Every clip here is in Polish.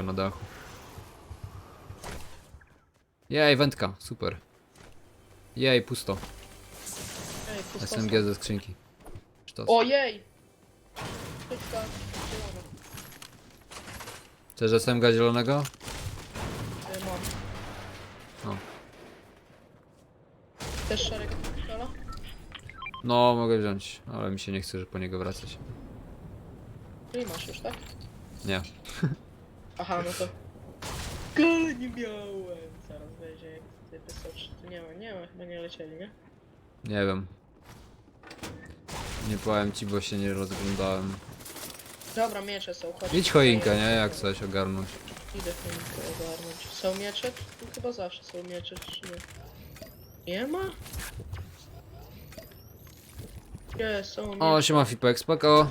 skrzynka na dachu. Jej, wędka, super. Jej, pusto. Ej, pusto SMG ze skrzynki. Sztos. Ojej! Szybka, zielona. Chcesz SMG zielonego? Ej, mam. O. Też szereg? No, mogę wziąć, ale mi się nie chce, że po niego wracać. No i masz już, tak? Nie. Aha, no to... Kole nie miałem! Zaraz będzie jak ty wystarczy. Tu nie ma, nie ma, chyba nie lecieli, nie? Nie wiem. Nie powiem ci, bo się nie rozglądałem. Dobra, miecze są, chodź. Idź choinkę, nie? Jak coś ogarnąć. Idę choinkę ogarnąć. Są miecze? Tu chyba zawsze są miecze, czy nie? Nie ma? Nie, są miecze. O, siema Fipek, spoko.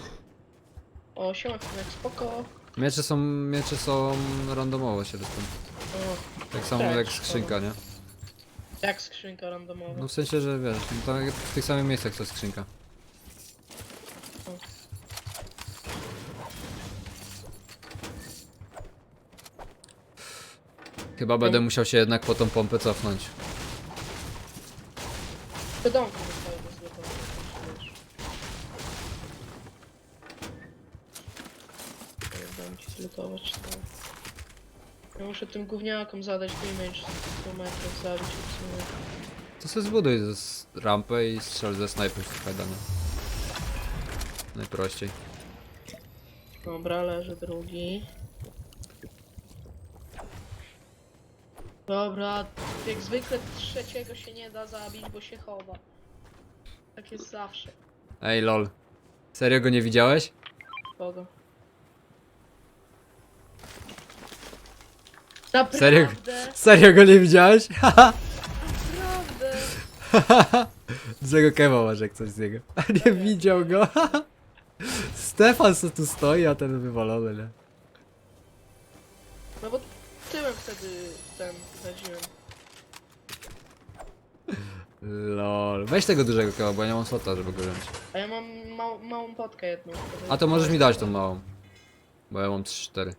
O, siema, Finek, spoko. Miecze są, miecze są randomowo się dostępne. Tak samo Tak, jak skrzynka, nie? jak skrzynka randomowa. No w sensie, że wiesz, tam w tych samych miejscach co skrzynka. Chyba będę musiał się jednak po tą pompę cofnąć. Do złożenia, wiesz. Nie Dam ci zlutować to. Ja muszę tym gówniakom zadać damage 100 metrów zabić w sumie. To sobie zbuduj z- rampę i strzel ze snajpy w heada, nie? Najprościej. Dobra, leży drugi. Dobra, jak zwykle trzeciego się nie da zabić, bo się chowa. Tak jest zawsze. Ej lol. Serio go nie widziałeś? Kogo? Naprawdę? Serio? Serio go nie widziałeś? Haha! Naprawdę? Złego kewa masz jak coś z niego. A nie widział go. Stefan co tu stoi, a ten wywalony, nie? No bo tyłem wtedy ten raziłem. Lol. Weź tego dużego kewa, bo ja nie mam slota, żeby go wziąć. A ja mam mał, małą potkę jedną. A to możesz mi dać tą małą. Bo ja mam 3-4.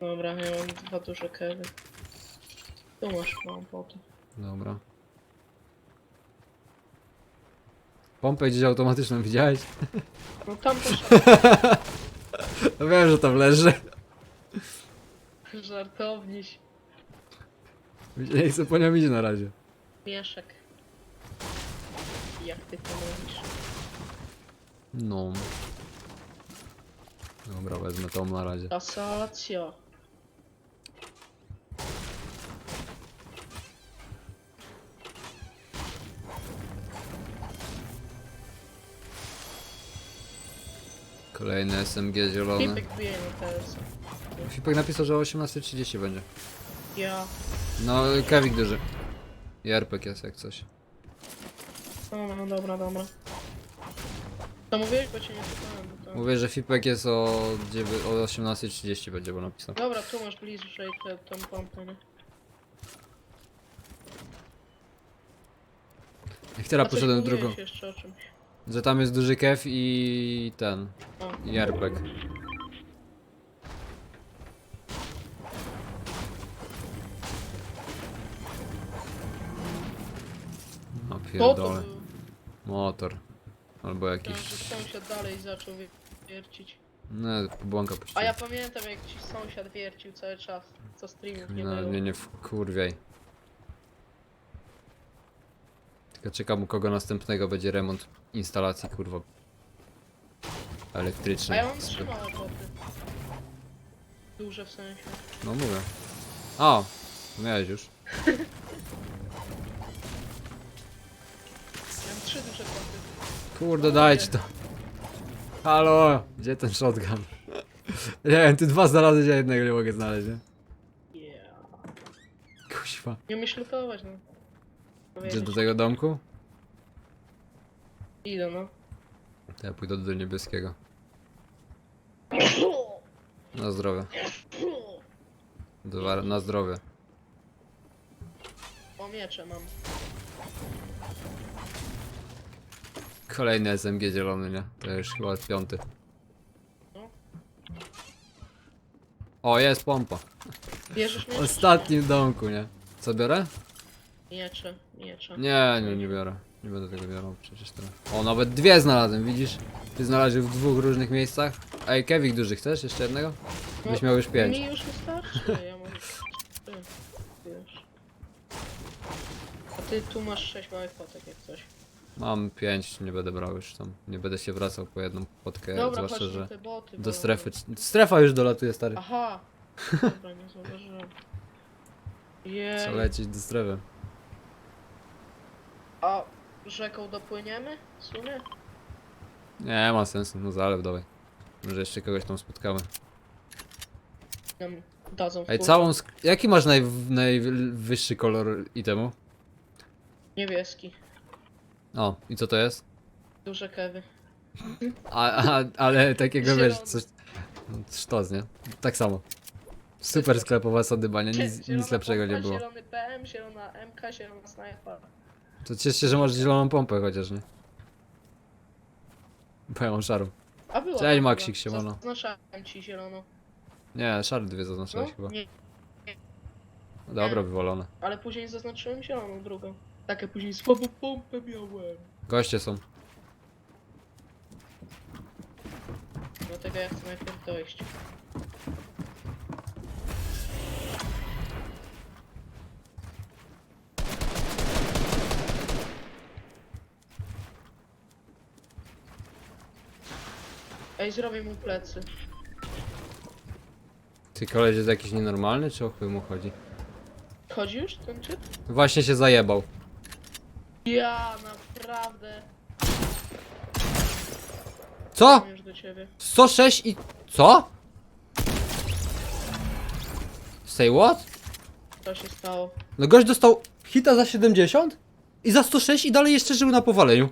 Dobra, ja mam dwa duże kewy. Tu masz potkę. Dobra. Pompę gdzieś automatyczną widziałeś? No tam też No wiem, że tam leży. żartowniś. Nie chcę po nią iść na razie. Mieszek. Jak ty to mówisz? No. Dobra, wezmę tą na razie. Kasacja. Kolejny SMG zielony. Pipek bije. Fipek napisał, że o 18.30 będzie. Ja. No, Kevik duży. I RPG jest jak coś. Dobra, no dobra, dobra. To mówiłeś, bo cię nie słuchałem. Bo to... Mówię, że Fipek jest o, dziewię- o 18.30 będzie, bo napisał. Dobra, tu masz bliżej tę tą pompę, nie? Jak teraz coś poszedłem w mówiłeś drugą. jeszcze o czymś. Że tam jest duży kew i ten. I RPG. No to to pierdolę. był. Motor. Albo jakiś... że sąsiad dalej zaczął wie- wiercić. No, błąka A ja pamiętam jak ci sąsiad wiercił cały czas, co streamów nie No, było. nie, nie wkurwiaj. Tylko czekam u kogo następnego będzie remont instalacji, kurwa. A Elektrycznej. ja mam trzy małe boty. Duże w sensie. No mówię. O! Miałeś już. Ja mam trzy duże boty. Kurde, dajcie to. Halo! Gdzie ten shotgun? Nie wiem, ty dwa znalazłeś, ja jednego nie mogę znaleźć, nie? Yeah. Kuźwa. Nie umiesz lutować, no. Idziesz do tego domku? Idę, no. To ja pójdę do niebieskiego. Na zdrowie. Dwa, na zdrowie. O miecze mam. Kolejny SMG zielony, nie? To już chyba piąty. No. O, jest pompa. Bierzesz W ostatnim domku, nie? Co biorę? Nie? Miecze, miecze. Nie, nie, nie biorę. Nie będę tego biorą przecież teraz. O, nawet dwie znalazłem, widzisz? Ty znalazłeś w dwóch różnych miejscach. Ej, Kevik duży, chcesz jeszcze jednego? Byś miał już pięć. Mi już wystarczy, ja mam trzy. Wiesz. A ty tu masz sześć małych potek jak coś. Mam pięć, nie będę brał już tam. Nie będę się wracał po jedną potkę, Dobra, zwłaszcza, na że te boty. do bo- strefy. Strefa już dolatuje, stary. Aha! Dobra, nie zauważyłem. Jej. Co lecieć do strefy. A rzeką dopłyniemy? W sumie? Nie ma sensu, no zalew dawaj. Może jeszcze kogoś tam spotkamy. Nam dadzą Ej, całą sk- Jaki masz naj... najwyższy kolor itemu? Niebieski. O, i co to jest? Duże kewy. A, a, ale takiego wiesz, Zielony. coś... no, Sztos, nie? Tak samo. Super sklepowa sadyba, nie? Nic, Zielona nic lepszego nie było. Zielony PM, zielona MK, zielona snajpa. To ciesz się, że masz zieloną pompę chociaż, nie? Bo ja mam szarą. A była. Cześć. Maksik, siemano. Zaznaczałem ci zieloną. Nie, szary dwie No, zaznaczyłeś chyba. nie, No dobra, wywalone. ale później zaznaczyłem zieloną drugą. Takie później słabą pompę miałem. Goście są. Dlatego ja chcę najpierw dojść. Ej, zrobię mu plecy. Ty koleś jest jakiś nienormalny, czy o chuj mu chodzi? Chodzi już ten typ? Właśnie się zajebał. Ja naprawdę. Co? Już do ciebie. 106 i... Co? Say what? Co się stało? No gość dostał hita za 70 i za 106 i dalej jeszcze żył na powaleniu.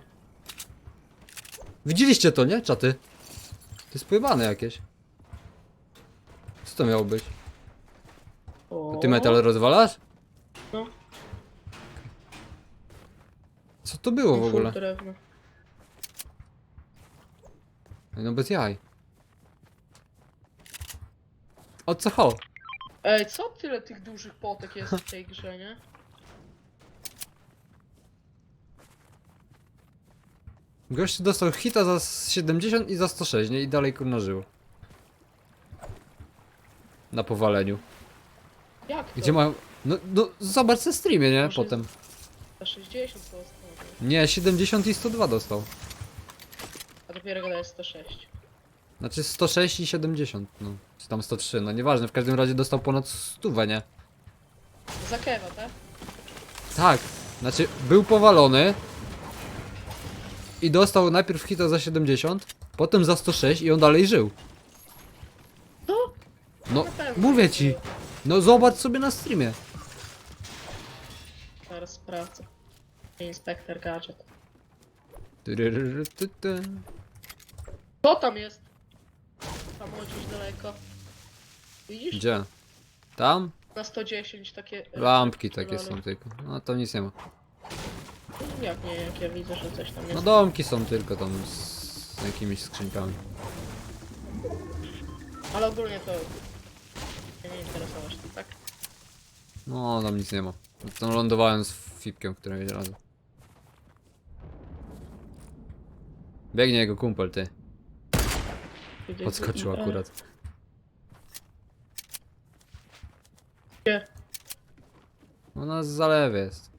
Widzieliście to, nie? Czaty. To jest pojebane jakieś. Co to miało być? Ty metal rozwalasz? No. Co to było w ogóle? drewno. No bez jaj. O co ho? Ej, co tyle tych dużych potek jest w tej grze, nie? Gość dostał hita za 70 i za 106, nie? I dalej kurna żył. Na powaleniu. Jak to? Gdzie ma... No, no zobacz na streamie, nie? Może Potem. Za 60 to ostatnio. Nie, 70 i 102 dostał. A dopiero go daje 106. Znaczy 106 i 70, no. Czy tam 103, no nieważne, w każdym razie dostał ponad 100, nie? Za kewa, tak? Tak, znaczy był powalony i dostał najpierw hita za 70, potem za 106 i on dalej żył. No, No, mówię ci, no zobacz sobie na streamie. Zaraz sprawdzę. Inspektor gadżet. Tyryryrytyty. Co tam jest? Tam gdzieś daleko. Widzisz? Gdzie? Tam? Na 110 takie... Lampki takie są tylko. No tam nic nie ma. Jak nie, jak ja widzę, że coś tam jest. No domki są tylko tam z jakimiś skrzynkami. Ale ogólnie to... Mnie nie interesować tym, tak? No tam nic nie ma. Tam lądowałem z Fipkiem, który jedzie razem. Biegnie jego kumpel, ty. Podskoczył akurat. Gdzie? No na zalewie jest.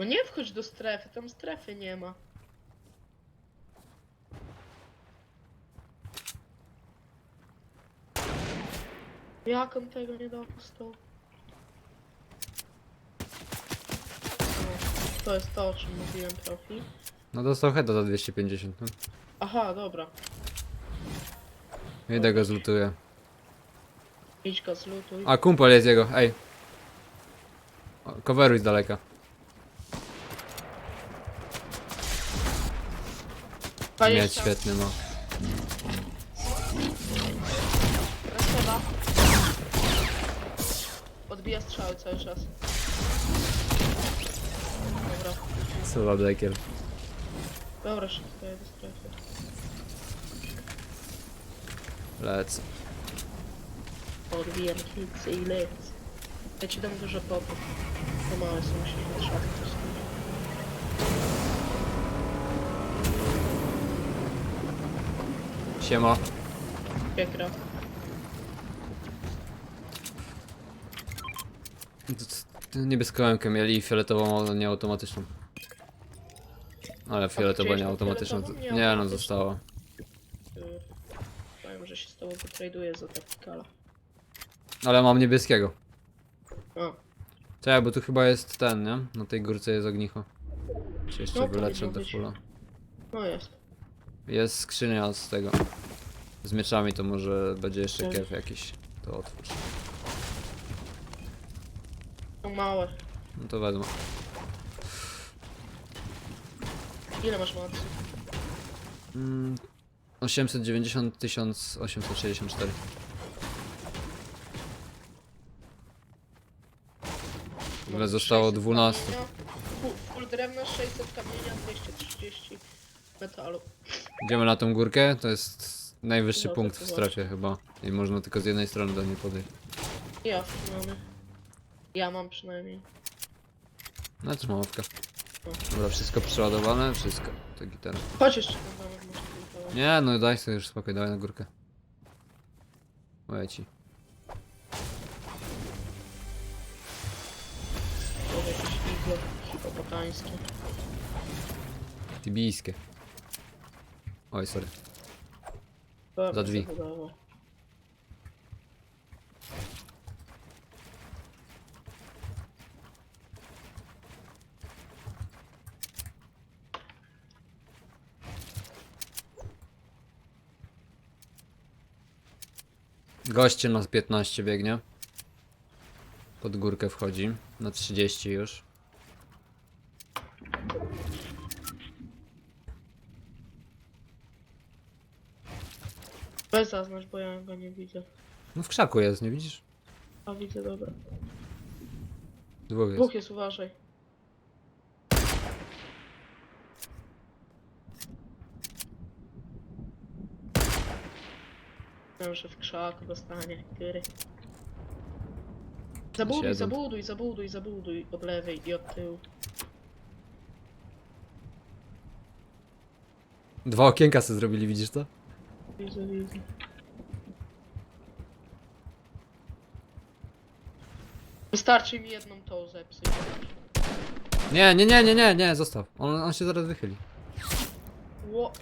No nie wchodź do strefy, tam strefy nie ma. Jak on tego nie dopuszczał? No, to jest to, o czym mówiłem profi. No dostał heada za 250. No. Aha, dobra. Idę go zlutuję. Idź go zlutuj. A kumpel jest jego, ej. O, Coveruj z daleka. Mieć 20. świetny ma. Rasowa. Odbija strzały cały czas. Dobra. Za dekiel. Dobra, szybko do strefy. Lecę. Odbijam kilcy i lecę. Ja ci dam dużo popów. To małe są, musisz wytrzymać coś z tym. Siema. Gra? Niebieską łemkę mieli i fioletową, ale nie automatyczną. Ale fioletowa nie fioletową? Nie Nie no, automatyczną. została. Yy, Powiem, że się z tobą wytraduję za taktikala. Ale mam niebieskiego. Czekaj, bo tu chyba jest ten, nie? Na tej górce jest ognicho. Czy jeszcze No, wyleczę powinno do być. fulla. no jest. Jest skrzynia z tego. Z mieczami to może będzie jeszcze Tak. kef jakiś. To otwórz. To małe. No to wezmę. Ile masz mocy? Mm, 890 1864. W ogóle zostało 600 12. kamienia, Full, full drewna, 600 kamienia, 230 metalu. Idziemy na tą górkę, to jest najwyższy No, punkt to w to strefie chyba. I można tylko z jednej strony do niej podejść. Ja mamy. Ja mam przynajmniej. No też mam łapkę. Dobra, wszystko przeładowane, wszystko. To gitara. Chodź jeszcze tam mamy, może kilka. Nie, no daj sobie już spokój, dawaj na górkę. Mówię ci. To jakieś iglo hipopotańskie. Tibijskie. Oj, sorry. Dobra, Za drzwi. Goście na 15 biegnie. Pod górkę wchodzi. Na 30 już. Weź zaznacz, bo ja go nie widzę. No w krzaku jest, nie widzisz? A widzę, dobra. Dwóch jest. Dwóch jest, uważaj. Wiem, że w krzaku dostanie, kyry. Zabuduj, Siedzą. zabuduj, zabuduj, zabuduj od lewej i od tyłu. Dwa okienka sobie zrobili, widzisz to? Widzę, widzę. Wystarczy mi jedną tą zepsuć. Nie, nie, nie, nie, nie, nie, zostaw. On, on się zaraz wychyli. Ło,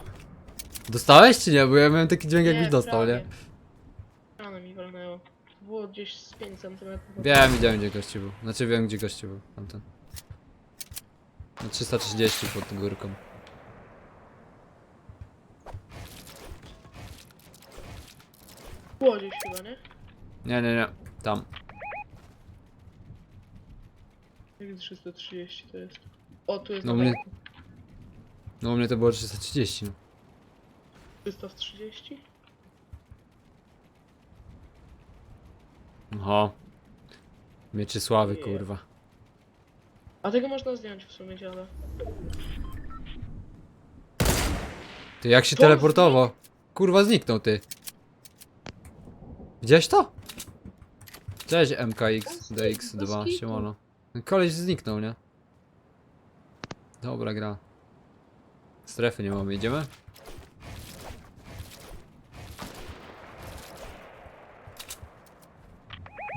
Dostałeś czy nie? Bo ja miałem taki dźwięk Nie, jakbyś dostał, nie? prawie. rano mi walnęło. Było gdzieś z 5 cm. Wiem, widziałem gdzie gościu był. Znaczy wiem gdzie gościu był, tamten. Na 330 pod górką. Było gdzieś chyba, nie? Nie, nie, nie. Tam. Jak 330 to jest. O, tu jest No na mnie-. No u mnie to było 330. no. 330? Oho. Mieczy sławy, Nie. kurwa. A tego można zdjąć w sumie dziada. Ty jak się To teleportował? Kurwa zniknął ty. Widziałeś to? Cześć MKX DX2, kitu. siemano. Ten Koleś zniknął, nie? Dobra gra. Strefy nie mamy, idziemy?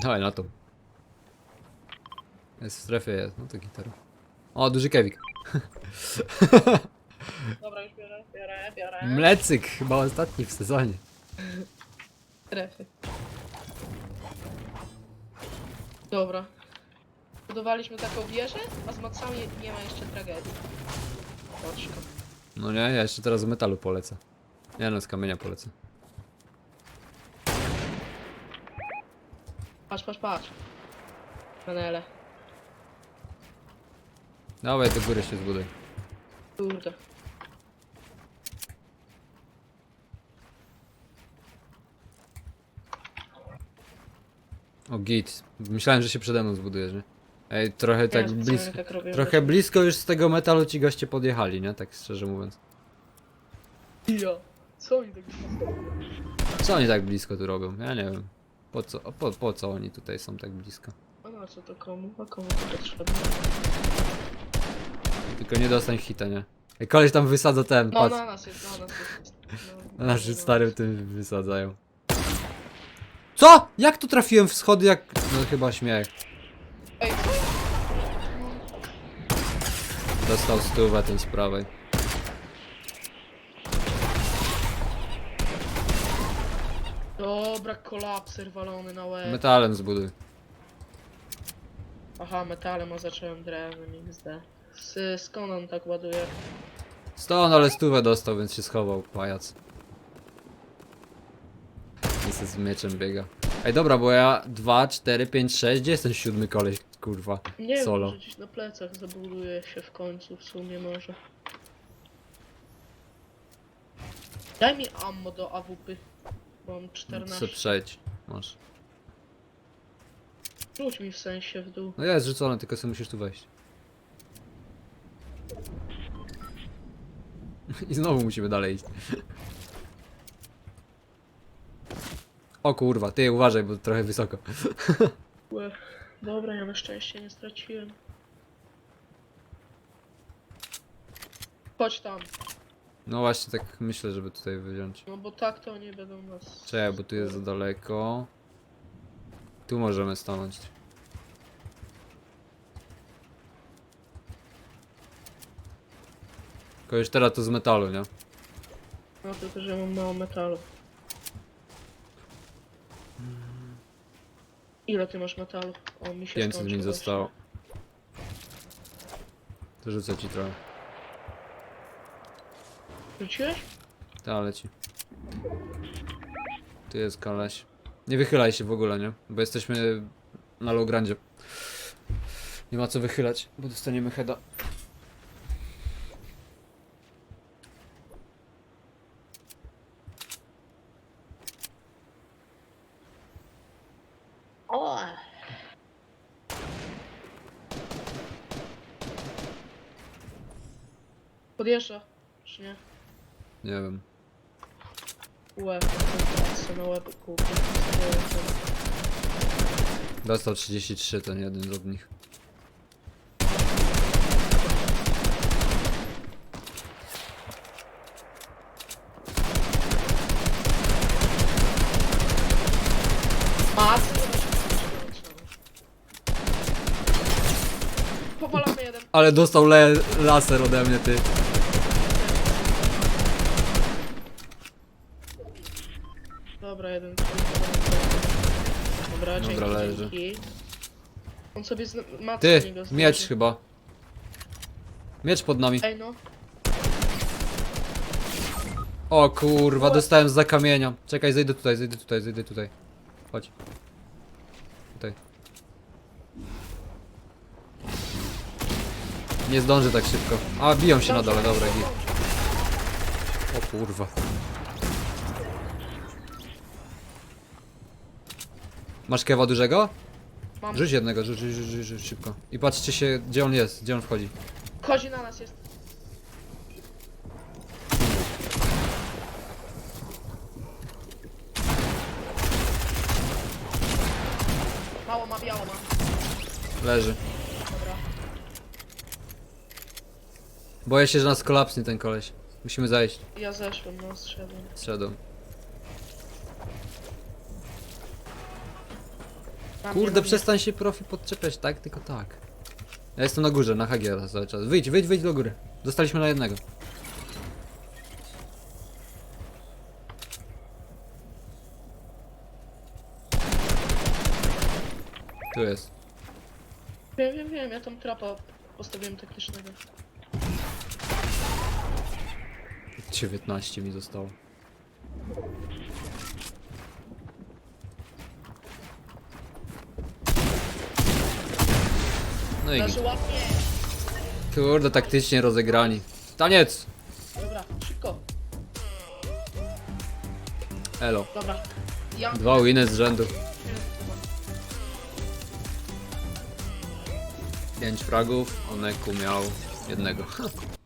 Dawaj na to. Jest w strefie, jest, no to gitara. O, duży kewik. Dobra, już biorę, biorę, biorę. Mlecyk, chyba ostatni w sezonie. Trefy. Dobra. Budowaliśmy taką wieżę, a z macami nie ma jeszcze tragedii. Oczko. No nie, ja jeszcze teraz z metalu polecę. Nie no, z kamienia polecę. Patrz, patrz, patrz. Panele. Dawaj, do góry się zbuduj. Kurde. O git. Myślałem, że się przede mną zbudujesz, nie? Ej, trochę Ja tak specjalnie blisko. tak robię, Trochę żeby- blisko już z tego metalu ci goście podjechali, nie? Tak szczerze mówiąc. Ja. Co oni tak blisko? Co oni tak blisko tu robią? Ja nie wiem. Po co, po, po co oni tutaj są tak blisko? A na co to komu? A komu to potrzebne? Tylko nie dostań hita, nie? Ej, koleś tam wysadza ten, No patrz. na nas jest, na nas jest. No, Na naszym no, starym tym wysadzają. Co? Jak tu trafiłem w schody jak... No chyba śmiech. Ej? Dostał stówę ten z prawej. Dobra, kolapser walony na łeb. Metalem zbuduj. Aha, metalem, a zacząłem drewnem XD. Z, skąd on tak ładuje? Stąd, ale stówę dostał, więc się schował, pajac. Se z mieczem biega. Ej, dobra, bo ja 2, 4, 5, 6, gdzie jest ten siódmy koleś, kurwa? Nie Solo. wiem, może gdzieś na plecach zabuduje się w końcu, w sumie może. Daj mi ammo do AWP. Bo mam Se 14. przejdź, masz. Rzuć mi w sensie w dół. No jest rzucone, tylko sobie musisz tu wejść. I znowu musimy dalej iść. O kurwa, ty uważaj, bo trochę wysoko. Łe. Dobra, ja na szczęście nie straciłem. Chodź tam. No właśnie tak myślę, żeby tutaj wyjąć. No bo tak to nie będą nas. Czekaj, bo tu jest za daleko. Tu możemy stanąć. Tylko już teraz to z metalu, nie? No tylko, że mam mało metalu. Ile ty masz metalu? O, mi się 500 skończył mi właśnie. zostało. To rzucę ci trochę. Rzuciłeś? Ta leci. Tu jest koleś. Nie wychylaj się w ogóle, nie? Bo jesteśmy na low grandzie. Nie ma co wychylać, bo dostaniemy heada. O! Podjeżdża, czy nie? Nie wiem. Łeb, co na łeb kupię. Dostał 33 ten jeden z nich. Masy! Powalamy jeden. Ale dostał le laser ode mnie, ty. Dobra, jeden. Dobra, dzięki, Dobra, leży. dzięki. On sobie z ma Ty, niego miecz chyba. Miecz pod nami. Ej no, O kurwa, dostałem za kamienia. Czekaj, zejdę tutaj, zejdę tutaj, zejdę tutaj. Chodź. Tutaj. Nie zdążę tak szybko. A, biją się na dole, dobra, git. O kurwa. Masz kewa dużego? mam. Rzuć jednego, rzuć, rzuć, rzuć, rzuć szybko. I patrzcie się, gdzie on jest, gdzie on wchodzi. Chodzi na nas jest. Mało ma, biało ma. Leży. Dobra. Boję się, że nas kolapsnie ten koleś. Musimy zajść. Ja zeszłem, no zszedłem. Zszedłem. Kurde, przestań się profi podczepiać, tak? Tylko tak. Ja jestem na górze, na HG cały czas. Wyjdź, wyjdź, wyjdź do góry. Dostaliśmy na jednego. Tu jest. Wiem, wiem, wiem, ja tam trapa postawiłem taktycznego. 19 mi zostało. No i ładnie. kurde, taktycznie rozegrani. Taniec! Dobra, szybko. Elo. Dobra. Ja... Dwa winy z rzędu. Pięć fragów, Oneku miał jednego.